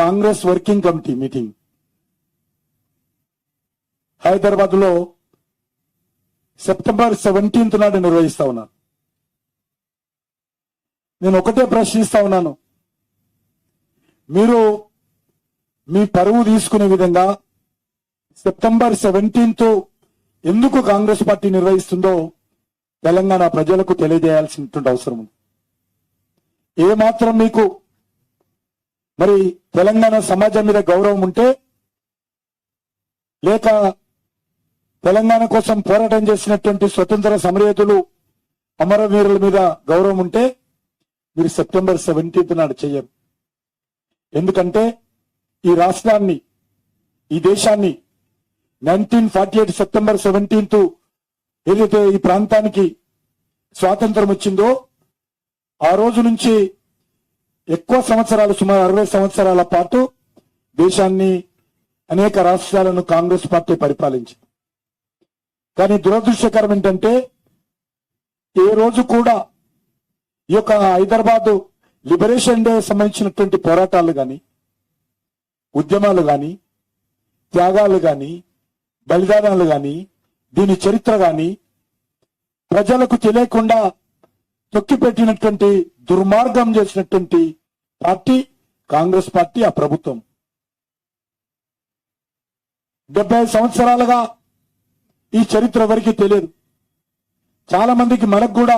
Congress working committee meeting. హైదరాబాద్లో September seventeenth నాడు నిర్వహిస్తా ఉన్నాను. నేను ఒకటే ప్రశ్నిస్తా ఉన్నాను. మీరు మీ పరువు తీసుకునే విధంగా సెప్టెంబర్ సెవెంటీన్త్ ఎందుకు కాంగ్రెస్ పార్టీ నిర్వహిస్తుందో తెలంగాణ ప్రజలకు తెలియజేయాల్సినటువంటి అవసరం ఉంది. ఏమాత్రం మీకు మరి తెలంగాణ సమాజం మీద గౌరవం ఉంటే లేక తెలంగాణ కోసం పోరాటం చేసినటువంటి స్వతంత్ర సమరయోధులు అమరవీరుల మీద గౌరవం ఉంటే మీరు సెప్టెంబర్ సెవెంటీన్త్ నాడు చెయ్యరు. ఎందుకంటే ఈ రాష్ట్రాన్ని ఈ దేశాన్ని nineteen forty eight September seventeenth ఏదైతే ఈ ప్రాంతానికి స్వాతంత్రం వచ్చిందో ఆ రోజు నుంచి ఎక్కువ సంవత్సరాలు సుమారు అరవై సంవత్సరాల పాటు దేశాన్ని అనేక రాష్ట్రాలను కాంగ్రెస్ పార్టీ పరిపాలించింది. కానీ దురదృష్టకరం ఏంటంటే ఏ రోజు కూడా ఈ యొక్క హైదరాబాద్ లిబరేషన్ డే సంబంధించినటువంటి పోరాటాలు కానీ ఉద్యమాలు కానీ త్యాగాలు కానీ బలిదానాలు కానీ దీని చరిత్ర కానీ ప్రజలకు తెలియకుండా తొక్కిపెట్టినటువంటి దుర్మార్గం చేసినటువంటి పార్టీ కాంగ్రెస్ పార్టీ ఆ ప్రభుత్వం. డెబ్బై సంవత్సరాలుగా ఈ చరిత్ర ఎవరికి తెలియదు. చాలా మందికి మనకు కూడా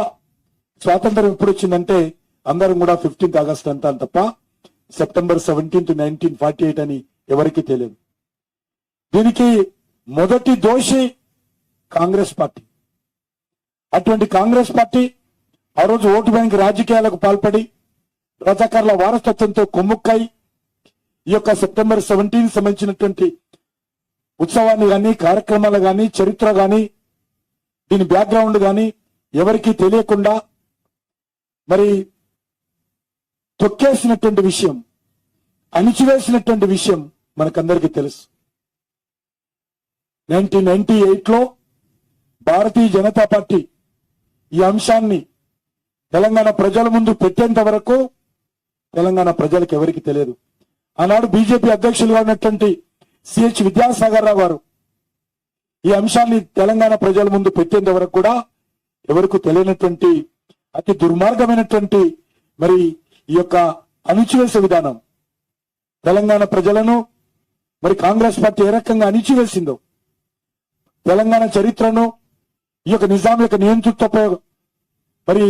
స్వాతంత్రం ఎప్పుడు వచ్చిందంటే అందరం కూడా ఫిఫ్టీన్త్ ఆగస్ట్ అంటాం తప్ప September seventeenth nineteen forty eight అని ఎవరికి తెలియదు. దీనికి మొదటి దోషి కాంగ్రెస్ పార్టీ. అటువంటి కాంగ్రెస్ పార్టీ ఆ రోజు ఓటు బ్యాంక్ రాజకీయాలకు పాల్పడి రజాకారుల వారసత్వంతో కొమ్ముక్కై ఈ యొక్క సెప్టెంబర్ సెవెంటీన్ సంబంధించినటువంటి ఉత్సవాన్ని కానీ కార్యక్రమాలు కానీ చరిత్ర కానీ దీని బ్యాక్గ్రౌండ్ కానీ ఎవరికీ తెలియకుండా మరి తొక్కేసినటువంటి విషయం అణిచివేసినటువంటి విషయం మనకందరికీ తెలుసు. నైన్టీన్ నైన్టీ ఎయిట్లో భారతీయ జనతా పార్టీ ఈ అంశాన్ని తెలంగాణ ప్రజల ముందు పెట్టేంత వరకు తెలంగాణ ప్రజలకు ఎవరికి తెలియదు. ఆనాడు బీజేపీ అధ్యక్షులుగా ఉన్నటువంటి సిహెచ్ విద్యాసాగర్ రావు గారు ఈ అంశాన్ని తెలంగాణ ప్రజల ముందు పెట్టేంత వరకు కూడా ఎవరికి తెలియనటువంటి అతి దుర్మార్గమైనటువంటి మరి ఈ యొక్క అణిచివేసే విధానం తెలంగాణ ప్రజలను మరి కాంగ్రెస్ పార్టీ ఏ రకంగా అణిచివేసిందో తెలంగాణ చరిత్రను ఈ యొక్క నిజాం యొక్క నియంతృత్వపై మరి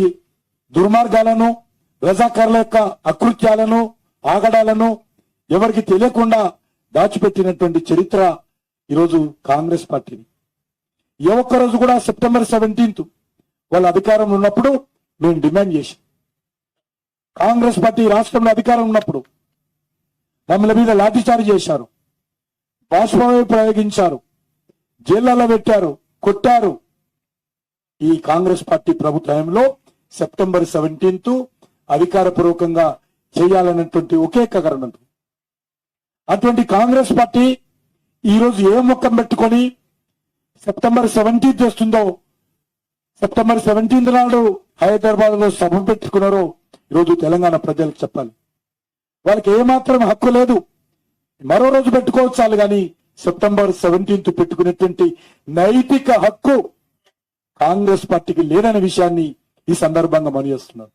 దుర్మార్గాలను రజాకారుల యొక్క అకృత్యాలను ఆగడాలను ఎవరికి తెలియకుండా దాచిపెట్టినటువంటి చరిత్ర ఈరోజు కాంగ్రెస్ పార్టీని ఏ ఒక్క రోజు కూడా సెప్టెంబర్ సెవెంటీన్త్ వాళ్ళ అధికారం ఉన్నప్పుడు మేము డిమాండ్ చేశాం. కాంగ్రెస్ పార్టీ రాష్ట్రంలో అధికారం ఉన్నప్పుడు మమ్మల్ని మీద లాఠీచార్జ్ చేశారు. బాష్పమే ప్రయోగించారు. జైళ్ళలో పెట్టారు కొట్టారు. ఈ కాంగ్రెస్ పార్టీ ప్రభుత్వంలో సెప్టెంబర్ సెవెంటీన్త్ అధికారపూర్వకంగా చేయాలన్నటువంటి ఒకే కారణం అటువంటి కాంగ్రెస్ పార్టీ ఈరోజు ఏ ముఖం పెట్టుకొని సెప్టెంబర్ సెవెంటీన్త్ వస్తుందో సెప్టెంబర్ సెవెంటీన్త్ నాడు హైదరాబాద్లో సభ పెట్టుకున్నారో ఈరోజు తెలంగాణ ప్రజలకు చెప్పాలి. వాళ్ళకి ఏమాత్రం హక్కు లేదు. మరో రోజు పెట్టుకోవచ్చు చాలు కానీ సెప్టెంబర్ సెవెంటీన్త్ పెట్టుకునేటువంటి నైతిక హక్కు కాంగ్రెస్ పార్టీకి లేదనే విషయాన్ని ఈ సందర్భంగా మనయేస్తున్నాను.